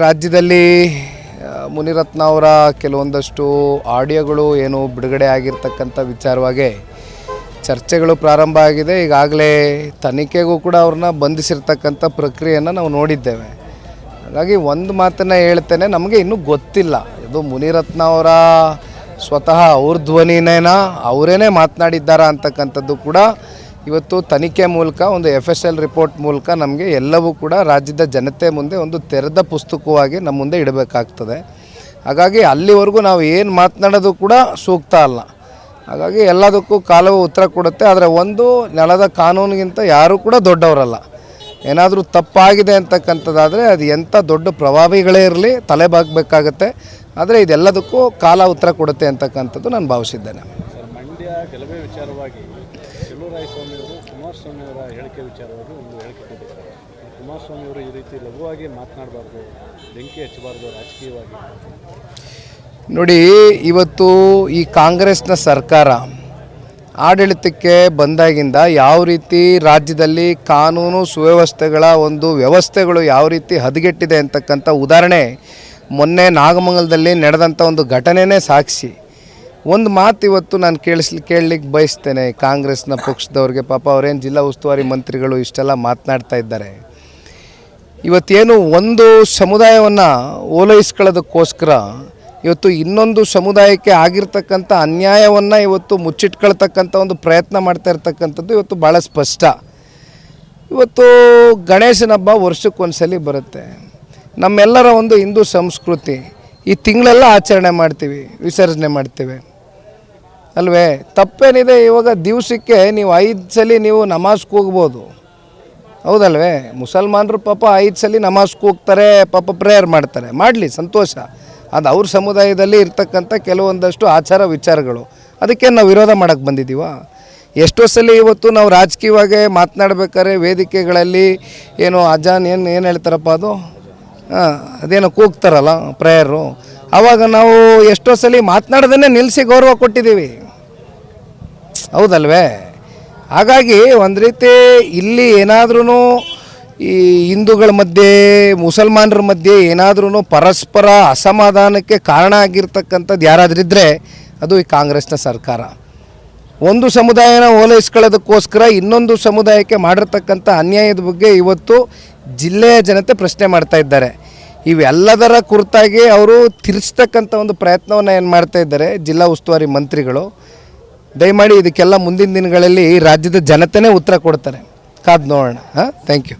ರಾಜ್ಯದಲ್ಲಿ ಮುನಿರತ್ನ ಅವರ ಕೆಲವೊಂದಷ್ಟು ಆಡಿಯೋಗಳು ಏನು ಬಿಡುಗಡೆ ಆಗಿರ್ತಕ್ಕಂಥ ವಿಚಾರವಾಗಿ ಚರ್ಚೆಗಳು ಪ್ರಾರಂಭ ಆಗಿದೆ. ಈಗಾಗಲೇ ತನಿಖೆಗೂ ಕೂಡ ಅವ್ರನ್ನ ಬಂಧಿಸಿರ್ತಕ್ಕಂಥ ಪ್ರಕ್ರಿಯೆಯನ್ನು ನಾವು ನೋಡಿದ್ದೇವೆ. ಹಾಗಾಗಿ ಒಂದು ಮಾತನ್ನು ಹೇಳ್ತೇನೆ, ನಮಗೆ ಇನ್ನೂ ಗೊತ್ತಿಲ್ಲ. ಇದು ಮುನಿರತ್ನ ಅವರ ಸ್ವತಃ ಅವ್ರ ಧ್ವನಿನೇನ, ಅವರೇನೇ ಮಾತನಾಡಿದ್ದಾರಾ ಅಂತಕ್ಕಂಥದ್ದು ಕೂಡ ಇವತ್ತು ತನಿಖೆ ಮೂಲಕ, ಒಂದು ಎಫ್ ಎಸ್ ಎಲ್ ರಿಪೋರ್ಟ್ ಮೂಲಕ ನಮಗೆ ಎಲ್ಲವೂ ಕೂಡ ರಾಜ್ಯದ ಜನತೆ ಮುಂದೆ ಒಂದು ತೆರೆದ ಪುಸ್ತಕವಾಗಿ ನಮ್ಮ ಮುಂದೆ ಇಡಬೇಕಾಗ್ತದೆ. ಹಾಗಾಗಿ ಅಲ್ಲಿವರೆಗೂ ನಾವು ಏನು ಮಾತನಾಡೋದು ಕೂಡ ಸೂಕ್ತ ಅಲ್ಲ. ಹಾಗಾಗಿ ಎಲ್ಲದಕ್ಕೂ ಕಾಲವು ಉತ್ತರ ಕೊಡುತ್ತೆ, ಆದರೆ ಒಂದು ನೆಲದ ಕಾನೂನಿಗಿಂತ ಯಾರೂ ಕೂಡ ದೊಡ್ಡವರಲ್ಲ. ಏನಾದರೂ ತಪ್ಪಾಗಿದೆ ಅಂತಕ್ಕಂಥದ್ದಾದರೆ ಅದು ಎಂಥ ದೊಡ್ಡ ಪ್ರಭಾವಿಗಳೇ ಇರಲಿ, ತಲೆ ಬಾಗಬೇಕಾಗತ್ತೆ. ಆದರೆ ಇದೆಲ್ಲದಕ್ಕೂ ಕಾಲ ಉತ್ತರ ಕೊಡುತ್ತೆ ಅಂತಕ್ಕಂಥದ್ದು ನಾನು ಭಾವಿಸಿದ್ದೇನೆ. ವಿಚಾರವಾಗಿ ಸ್ವಾಮಿ ಅವರು ಕುಮಾರಸ್ವಾಮಿ ಅವರ ಹೇಳಿಕೆ ವಿಚಾರವಾಗಿ ಒಂದು ಹೇಳಿಕೆ ಕೊಟ್ಟಿದ್ದಾರೆ. ಕುಮಾರಸ್ವಾಮಿ ಅವರು ಈ ರೀತಿ ಲಘುವಾಗಿ ಮಾತನಾಡಬಾರ್ದು. ಬೆಂಕಿ ಹಚ್ಚಬಾರ್ದು ರಾಜಕೀಯವಾಗಿ. ನೋಡಿ, ಇವತ್ತು ಈ ಕಾಂಗ್ರೆಸ್ನ ಸರ್ಕಾರ ಆಡಳಿತಕ್ಕೆ ಬಂದಾಗಿಂದ ಯಾವ ರೀತಿ ರಾಜ್ಯದಲ್ಲಿ ಕಾನೂನು ಸುವ್ಯವಸ್ಥೆಗಳ ಒಂದು ವ್ಯವಸ್ಥೆಗಳು ಯಾವ ರೀತಿ ಹದಗೆಟ್ಟಿದೆ ಅಂತಕ್ಕಂಥ ಉದಾಹರಣೆ ಮೊನ್ನೆ ನಾಗಮಂಗಲದಲ್ಲಿ ನಡೆದಂಥ ಒಂದು ಘಟನೆನೇ ಸಾಕ್ಷಿ. ಒಂದು ಮಾತು ಇವತ್ತು ನಾನು ಕೇಳಿಸ್ಲಿ ಕೇಳಲಿಕ್ಕೆ ಬಯಸ್ತೇನೆ. ಕಾಂಗ್ರೆಸ್ನ ಪಕ್ಷದವ್ರಿಗೆ. ಪಾಪ ಅವರೇನು ಜಿಲ್ಲಾ ಉಸ್ತುವಾರಿ ಮಂತ್ರಿಗಳು ಇಷ್ಟೆಲ್ಲ ಮಾತನಾಡ್ತಾ ಇದ್ದಾರೆ. ಇವತ್ತೇನು ಒಂದು ಸಮುದಾಯವನ್ನು ಓಲೈಸ್ಕೊಳ್ಳೋದಕ್ಕೋಸ್ಕರ ಇವತ್ತು ಇನ್ನೊಂದು ಸಮುದಾಯಕ್ಕೆ ಆಗಿರ್ತಕ್ಕಂಥ ಅನ್ಯಾಯವನ್ನು ಇವತ್ತು ಮುಚ್ಚಿಟ್ಕೊಳ್ತಕ್ಕಂಥ ಒಂದು ಪ್ರಯತ್ನ ಮಾಡ್ತಾ ಇರ್ತಕ್ಕಂಥದ್ದು ಇವತ್ತು ಭಾಳ ಸ್ಪಷ್ಟ. ಇವತ್ತು ಗಣೇಶನ ಹಬ್ಬ ವರ್ಷಕ್ಕೊಂದ್ಸಲಿ ಬರುತ್ತೆ. ನಮ್ಮೆಲ್ಲರ ಒಂದು ಹಿಂದೂ ಸಂಸ್ಕೃತಿ ಈ ತಿಂಗಳೆಲ್ಲ ಆಚರಣೆ ಮಾಡ್ತೀವಿ, ವಿಸರ್ಜನೆ ಮಾಡ್ತೀವಿ. ಅಲ್ವೇ? ತಪ್ಪೇನಿದೆ, ಇವಾಗ ದಿವಸಕ್ಕೆ ನೀವು ಐದು ಸಲ ನೀವು ನಮಾಜ್ ಕೂಗ್ಬೋದು. ಹೌದಲ್ವೇ? ಮುಸಲ್ಮಾನರು ಪಾಪ ಐದು ಸಲ ನಮಾಜ್ ಕೂಗ್ತಾರೆ, ಪಾಪ ಪ್ರೇಯರ್ ಮಾಡ್ತಾರೆ. ಮಾಡಲಿ, ಸಂತೋಷ. ಅದು ಅವ್ರ ಸಮುದಾಯದಲ್ಲಿ ಇರ್ತಕ್ಕಂಥ ಕೆಲವೊಂದಷ್ಟು ಆಚಾರ ವಿಚಾರಗಳು. ಅದಕ್ಕೆ ನಾವು ವಿರೋಧ ಮಾಡೋಕ್ಕೆ ಬಂದಿದ್ದೀವ ಎಷ್ಟೋ ಸಲ ಇವತ್ತು ನಾವು ರಾಜಕೀಯವಾಗಿ ಮಾತನಾಡ್ಬೇಕಾದ್ರೆ ವೇದಿಕೆಗಳಲ್ಲಿ ಏನು ಅಜಾನ್ ಏನು ಏನು ಹೇಳ್ತಾರಪ್ಪ ಅದು? ಹಾಂ, ಅದೇನೋ ಕೂಗ್ತಾರಲ್ಲ ಪ್ರೇಯರು ಆವಾಗ ನಾವು ಎಷ್ಟೋ ಸಲ ಮಾತನಾಡೋದನ್ನೇ ನಿಲ್ಲಿಸಿ ಗೌರವ ಕೊಟ್ಟಿದ್ದೀವಿ. ಹೌದಲ್ವೇ? ಹಾಗಾಗಿ ಒಂದು ರೀತಿ ಇಲ್ಲಿ ಏನಾದ್ರೂ ಈ ಹಿಂದೂಗಳ ಮಧ್ಯೆ, ಮುಸಲ್ಮಾನರ ಮಧ್ಯೆ ಏನಾದ್ರೂ ಪರಸ್ಪರ ಅಸಮಾಧಾನಕ್ಕೆ ಕಾರಣ ಆಗಿರ್ತಕ್ಕಂಥದ್ದು ಇದ್ದರೆ ಅದು ಈ ಕಾಂಗ್ರೆಸ್ನ ಸರ್ಕಾರ. ಒಂದು ಸಮುದಾಯನ ಓಲೈಸ್ಕೊಳ್ಳೋದಕ್ಕೋಸ್ಕರ ಇನ್ನೊಂದು ಸಮುದಾಯಕ್ಕೆ ಮಾಡಿರ್ತಕ್ಕಂಥ ಅನ್ಯಾಯದ ಬಗ್ಗೆ ಇವತ್ತು ಜಿಲ್ಲೆಯ ಜನತೆ ಪ್ರಶ್ನೆ ಮಾಡ್ತಾ ಇದ್ದಾರೆ. ಇವೆಲ್ಲದರ ಕುರಿತಾಗಿ ಅವರು ತಿರ್ಸ್ತಕ್ಕಂಥ ಒಂದು ಪ್ರಯತ್ನವನ್ನು ಏನು ಮಾಡ್ತಾ ಇದ್ದಾರೆ, ಜಿಲ್ಲಾ ಉಸ್ತುವಾರಿ ಮಂತ್ರಿಗಳು. ದಯಮಾಡಿ ಇದಕ್ಕೆಲ್ಲ ಮುಂದಿನ ದಿನಗಳಲ್ಲಿ ರಾಜ್ಯದ ಜನತೆನೇ ಉತ್ತರ ಕೊಡ್ತಾರೆ. ಕಾದು ನೋಡೋಣ. ಹಾಂ? Thank you